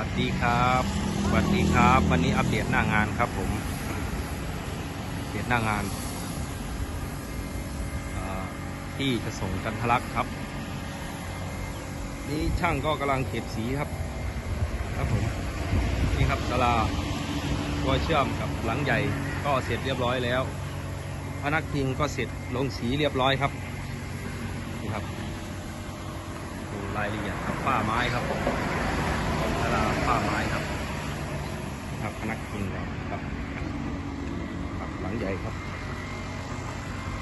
วัสดีครับสวัสดีครับ วันนี้อัปเดตหน้างานครับผมอัปเดตหน้างานที่จะส่งกันทะลักครับ นี่ช่างก็กำลังเก็บสีครับ ครับผมนี่ครับตลาตัวเชื่อมกับหลังใหญ่ก็เสร็จเรียบร้อยแล้วพนักพิงก็เสร็จลงสีเรียบร้อยครับนี่ครับดูรายละเอียดครับฝ้าไม้ครับ ของตลาฝ้าไม้ครับครับพนักพิงเราครับครับหลังใหญ่ครับ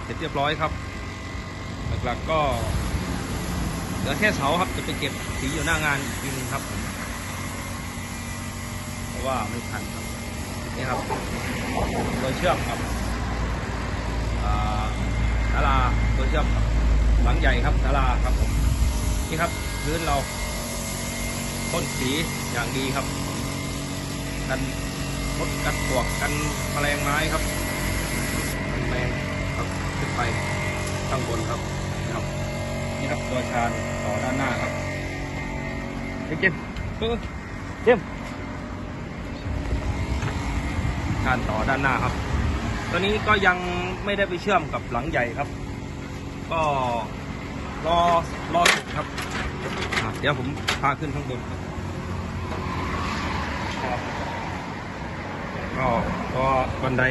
เสร็จเรียบร้อยครับ หลักๆก็เหลือแค่เสาครับจะไปเก็บสีอยู่หน้างานอีกทีนึงครับ เพราะว่าไม่ทันครับนี่ครับโดยเชื่อมครับอ่าศาลาโดยเชื่อมครับหลังใหญ่ครับศาลาครับผมนี่ครับพื้นเรา พ่นสีอย่างดีครับ กันมดกันปวกกันแมลงไม้ครับกันแมลงครับขึ้นไปข้างบนครับนะครับนี่ครับตัวชานต่อด้านหน้าครับเฮ้ยเจมส์เออเจมส์ชานต่อด้านหน้าครับตอนนี้ก็ยังไม่ได้ไปเชื่อมกับหลังใหญ่ครับ ก็รอรอสุดครับ เดี๋ยวผมพาขึ้นข้างบนครับก็ก็บันได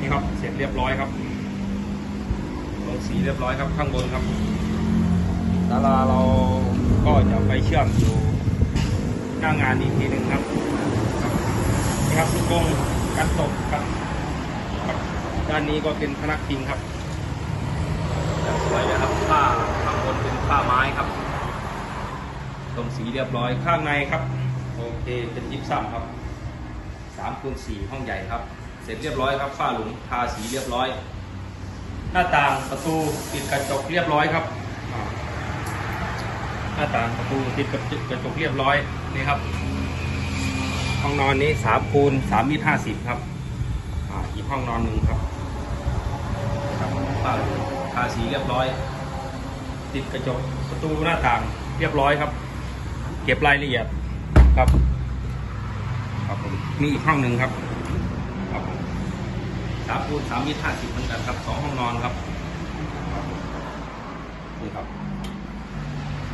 นี่ครับ เสร็จเรียบร้อยครับลงสีเรียบร้อยครับข้างบนครับศาลาเราก็จะไปเชื่อมอยู่หน้างานอีกทีหนึ่งครับ นี่ครับลูกกงกันตกครับ ด้านนี้ก็เป็นพนักพิงครับสวยเลยครับผ้าข้างบนเป็นผ้าไม้ครับตรงสีเรียบร้อยข้างในครับ โอเคเป็นยิปซัมครับสามคูณสี่ห้องใหญ่ครับ เสร็จเรียบร้อยครับฝ้าหลุมทาสีเรียบร้อย หน้าต่างประตูติดกระจกเรียบร้อยครับ หน้าต่างประตูติดกระจกกระจกเรียบร้อยนี่ครับห้องนอนนี้สามคูณสามมิตรห้าสิบครับอีกห้องนอนหนึ่งครับ ทาสีเรียบร้อย ติดกระจกประตูหน้าต่างเรียบร้อยครับ เก็บรายละเอียดครับครับผมมีอีกห้องหนึ่งครับครับสามคูณสามมิตรห้าสิบเหมือนกันครับสองห้องนอนครับนี่ครับ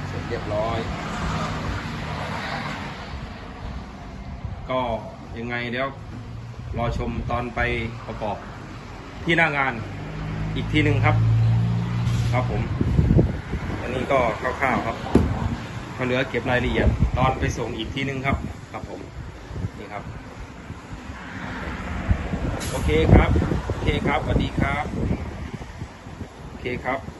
เสร็จเรียบร้อย ก็ยังไงเดี๋ยวรอชมตอนไปประกอบที่หน้างาน อีกทีหนึ่งครับ ครับผม อันนี้ก็คร่าวๆครับก็เหลือเก็บรายละเอียดตอนไปส่งอีกทีหนึ่งครับ ครับผม นี่ครับ โอเคครับ โอเคครับสวัสดีครับ โอเคครับ